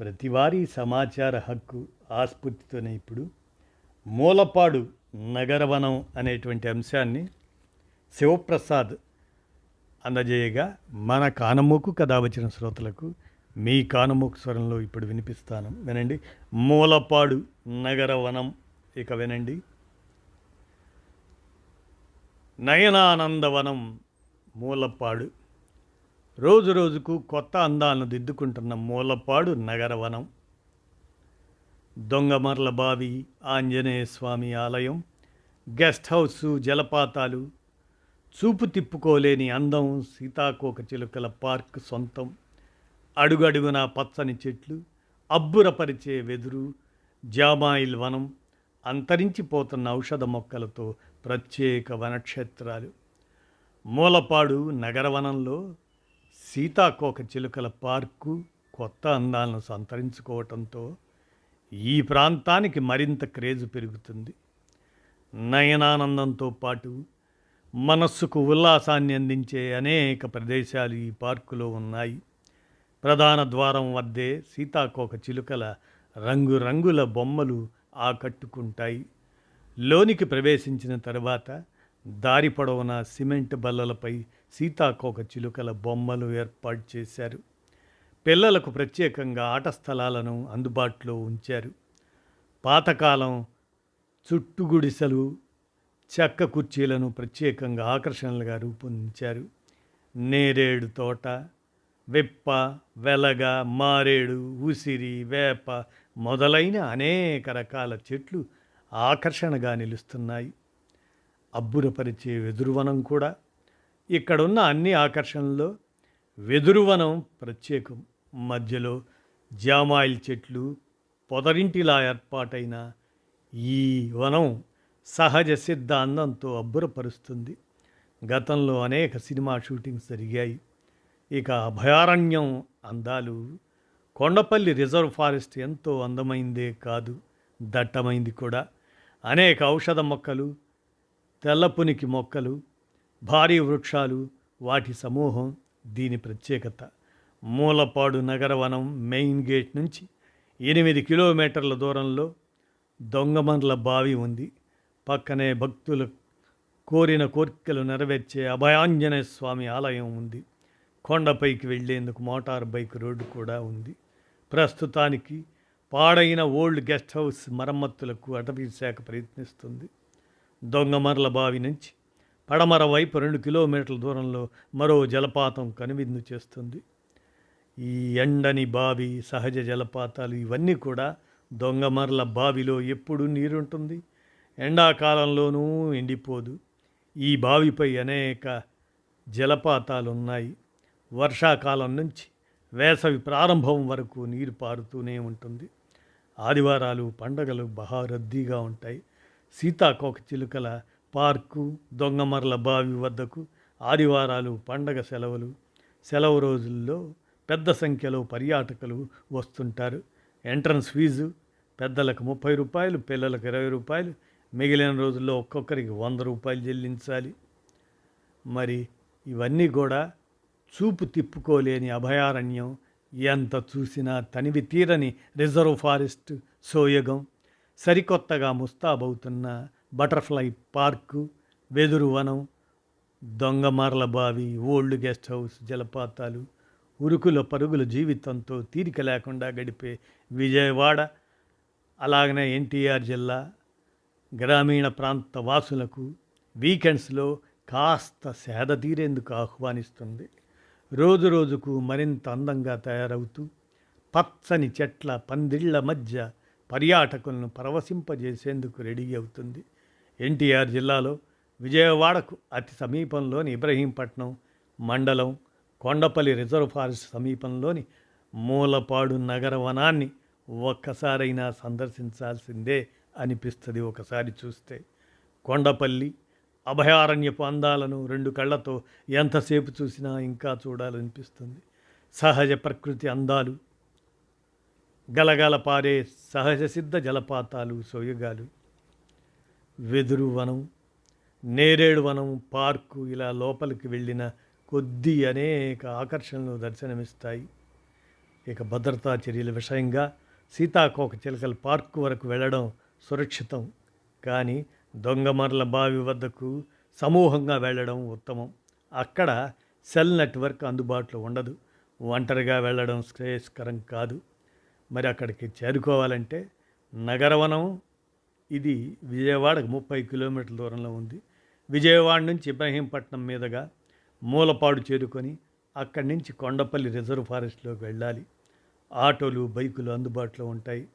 ప్రతివారీ సమాచార హక్కు ఆస్ఫూర్తితోనే ఇప్పుడు మూలపాడు నగరవనం అనేటువంటి అంశాన్ని శివప్రసాద్ అందజేయగా మన కానమూకు కథ వచ్చిన శ్రోతలకు మీ కానమూకు స్వరంలో ఇప్పుడు వినిపిస్తాను. వినండి. మూలపాడు నగరవనం. ఇక వినండి. నయనానందవనం మూలపాడు. రోజు రోజుకు కొత్త అందాలను దిద్దుకుంటున్న మూలపాడు నగరవనం. దొంగమర్ల బావి ఆంజనేయ స్వామి ఆలయం గెస్ట్ హౌస్ జలపాతాలు చూపు తిప్పుకోలేని అందం సీతాకోక చిలుకల పార్క్ సొంతం అడుగడుగున పచ్చని చెట్లు అబ్బురపరిచే వెదురు జామాయిల్ వనం అంతరించిపోతున్న ఔషధ మొక్కలతో ప్రత్యేక వనక్షేత్రాలు. మూలపాడు నగరవనంలో సీతాకోక చిలుకల పార్కు కొత్త అందాలను సంతరించుకోవటంతో ఈ ప్రాంతానికి మరింత క్రేజు పెరుగుతుంది. నయనానందంతో పాటు మనస్సుకు ఉల్లాసాన్ని అందించే అనేక ప్రదేశాలు ఈ పార్కులో ఉన్నాయి. ప్రధాన ద్వారం వద్దే సీతాకోక చిలుకల రంగురంగుల బొమ్మలు ఆకట్టుకుంటాయి. లోనికి ప్రవేశించిన తర్వాత దారి పొడవున సిమెంట్ బల్లలపై సీతాకోక చిలుకల బొమ్మలు ఏర్పాటు చేశారు. పిల్లలకు ప్రత్యేకంగా ఆట స్థలాలను అందుబాటులో ఉంచారు. పాతకాలం చుట్టుగుడిసెలు చెక్క కుర్చీలను ప్రత్యేకంగా ఆకర్షణలుగా రూపొందించారు. నేరేడు తోట వెప్ప వెలగ మారేడు ఉసిరి వేప మొదలైన అనేక రకాల చెట్లు ఆకర్షణగా నిలుస్తున్నాయి. అబ్బురపరిచే వెదురువనం కూడా ఇక్కడున్న అన్ని ఆకర్షణల్లో వెదురువనం ప్రత్యేకం. మధ్యలో జామాయిల్ చెట్లు పొదరింటిలా ఏర్పాటైన ఈ వనం సహజ సిద్ధ అందంతో అబ్బురపరుస్తుంది. గతంలో అనేక సినిమా షూటింగ్స్ జరిగాయి. ఇక అభయారణ్యం అందాలు కొండపల్లి రిజర్వ్ ఫారెస్ట్ ఎంతో అందమైందే కాదు దట్టమైంది కూడా. అనేక ఔషధ మొక్కలు తెల్లపునికి మొక్కలు భారీ వృక్షాలు వాటి సమూహం దీని ప్రత్యేకత. మూలపాడు నగరవనం మెయిన్ గేట్ నుంచి ఎనిమిది కిలోమీటర్ల దూరంలో దొంగమండ్ల బావి ఉంది. పక్కనే భక్తులు కోరిన కోరికలు నెరవేర్చే అభయాంజనేయ స్వామి ఆలయం ఉంది. కొండపైకి వెళ్ళేందుకు మోటార్ బైక్ రోడ్డు కూడా ఉంది. ప్రస్తుతానికి పాడైన ఓల్డ్ గెస్ట్ హౌస్ మరమ్మతులకు అటవీ శాఖ ప్రయత్నిస్తుంది. దొంగమర్ల బావి నుంచి పడమర వైపు రెండు కిలోమీటర్ల దూరంలో మరో జలపాతం కనువిందు చేస్తుంది. ఈ ఎండని బావి సహజ జలపాతాలు ఇవన్నీ కూడా దొంగమర్ల బావిలో ఎప్పుడు నీరుంటుంది. ఎండాకాలంలోనూ ఎండిపోదు. ఈ బావిపై అనేక జలపాతాలు ఉన్నాయి వర్షాకాలం నుంచి వేసవి ప్రారంభం వరకు నీరు పారుతూనే ఉంటుంది. ఆదివారాలు పండగలు బహా రద్దీగా ఉంటాయి. సీతాకోక చిలుకల పార్కు దొంగమర్ల బావి వద్దకు ఆదివారాలు పండగ సెలవులు సెలవు రోజుల్లో పెద్ద సంఖ్యలో పర్యాటకులు వస్తుంటారు. ఎంట్రన్స్ ఫీజు పెద్దలకు ముప్పై రూపాయలు పిల్లలకు ఇరవై రూపాయలు మిగిలిన రోజుల్లో ఒక్కొక్కరికి వంద రూపాయలు చెల్లించాలి. మరి ఇవన్నీ కూడా చూపు తిప్పుకోలేని అభయారణ్యం. ఎంత చూసినా తనివి తీరని రిజర్వ్ ఫారెస్ట్ సోయగం. సరికొత్తగా ముస్తాబవుతున్న బటర్ఫ్లై పార్కు వెదురు వనం దొంగమార్ల బావి ఓల్డ్ గెస్ట్ హౌస్ జలపాతాలు ఉరుకుల పరుగుల జీవితంతో తీరిక లేకుండా గడిపే విజయవాడ అలాగనే ఎన్టీఆర్ జిల్లా గ్రామీణ ప్రాంత వాసులకు వీకెండ్స్లో కాస్త సేద తీరేందుకు ఆహ్వానిస్తుంది. రోజు రోజుకు మరింత అందంగా తయారవుతూ పచ్చని చెట్ల పందిళ్ళ మధ్య పర్యాటకులను పరవశింపజేసేందుకు రెడీ అవుతుంది. ఎన్టీఆర్ జిల్లాలో విజయవాడకు అతి సమీపంలోని ఇబ్రహీంపట్నం మండలం కొండపల్లి రిజర్వ్ ఫారెస్ట్ సమీపంలోని మూలపాడు నగర వనాన్ని ఒక్కసారైనా సందర్శించాల్సిందే అనిపిస్తుంది ఒకసారి చూస్తే. కొండపల్లి అభయారణ్యపు అందాలను రెండు కళ్ళతో ఎంతసేపు చూసినా ఇంకా చూడాలనిపిస్తుంది. సహజ ప్రకృతి అందాలు గలగల పారే సహజ సిద్ధ జలపాతాలు సోయగాలు. వెదురు వనం నేరేడు వనం పార్కు ఇలా లోపలికి వెళ్ళిన కొద్ది అనేక ఆకర్షణలు దర్శనమిస్తాయి. ఇక భద్రతా చర్యల విషయంగా సీతాకోక చిలకల పార్కు వరకు వెళ్ళడం సురక్షితం. కానీ దొంగమర్ల బావి వద్దకు సమూహంగా వెళ్ళడం ఉత్తమం. అక్కడ సెల్ నెట్వర్క్ అందుబాటులో ఉండదు. ఒంటరిగా వెళ్ళడం శ్రేయస్కరం కాదు. మరి అక్కడికి చేరుకోవాలంటే నగరవనం ఇది విజయవాడకు ముప్పై కిలోమీటర్ల దూరంలో ఉంది. విజయవాడ నుంచి ఇబ్రహీంపట్నం మీదుగా మూలపాడు చేరుకొని అక్కడి నుంచి కొండపల్లి రిజర్వ్ ఫారెస్ట్లోకి వెళ్ళాలి. ఆటోలు బైకులు అందుబాటులో ఉంటాయి.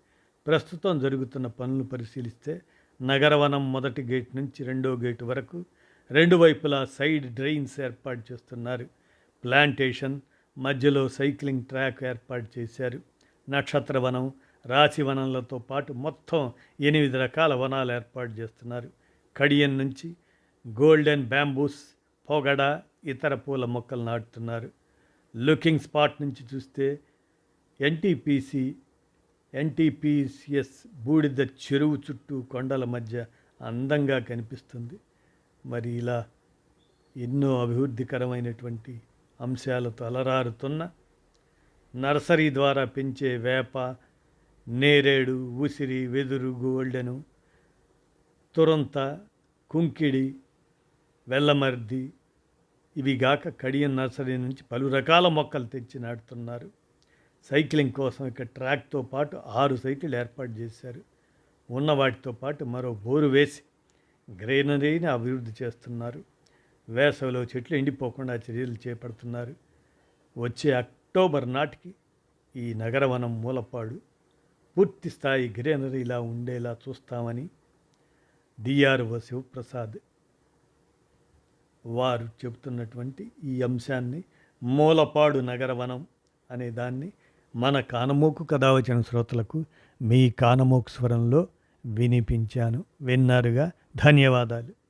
ప్రస్తుతం జరుగుతున్న పనులు పరిశీలిస్తే నగరవనం మొదటి గేట్ నుంచి రెండో గేటు వరకు రెండు వైపులా సైడ్ డ్రైన్స్ ఏర్పాటు చేస్తున్నారు. ప్లాంటేషన్ మధ్యలో సైక్లింగ్ ట్రాక్ ఏర్పాటు చేశారు. నక్షత్రవనం రాశివనంలతో పాటు మొత్తం ఎనిమిది రకాల వనాలు ఏర్పాటు చేస్తున్నారు. కడియం నుంచి గోల్డెన్ బ్యాంబూస్ పొగడ ఇతర పూల మొక్కలు నాటుతున్నారు. లుకింగ్ స్పాట్ నుంచి చూస్తే ఎన్టీపీసీ ఎన్టీపీసీఎస్ బూడిద చెరువు చుట్టూ కొండల మధ్య అందంగా కనిపిస్తుంది. మరి ఇలా ఎన్నో అభివృద్ధికరమైనటువంటి అంశాలతో అలరారుతున్న నర్సరీ ద్వారా పెంచే వేప నేరేడు ఉసిరి వెదురు గోల్డెను తురంత కుంకిడి వెల్లమర్ది ఇవి గాక కడియం నర్సరీ నుంచి పలు రకాల మొక్కలు తెచ్చి నాటుతున్నారు. సైక్లింగ్ కోసం ఇక్కడ ట్రాక్తో పాటు ఆరు సైకిల్ ఏర్పాటు చేశారు. ఉన్న వాటితో పాటు మరో బోరు వేసి గ్రీనరీని అభివృద్ధి చేస్తున్నారు. వేసవిలో చెట్లు ఎండిపోకుండా చర్యలు చేపడుతున్నారు. వచ్చే అక్టోబర్ నాటికి ఈ నగరవనం మూలపాడు పూర్తి స్థాయి గ్రీనరీలా ఉండేలా చూస్తామని డిఆర్ఓ శివప్రసాద్ వారు చెబుతున్నటువంటి ఈ అంశాన్ని మూలపాడు నగరవనం అనే దాన్ని మన కానమోకు కథ వచ్చిన శ్రోతలకు మీ కానమోకు స్వరంలో వినిపించాను. విన్నారుగా? ధన్యవాదాలు.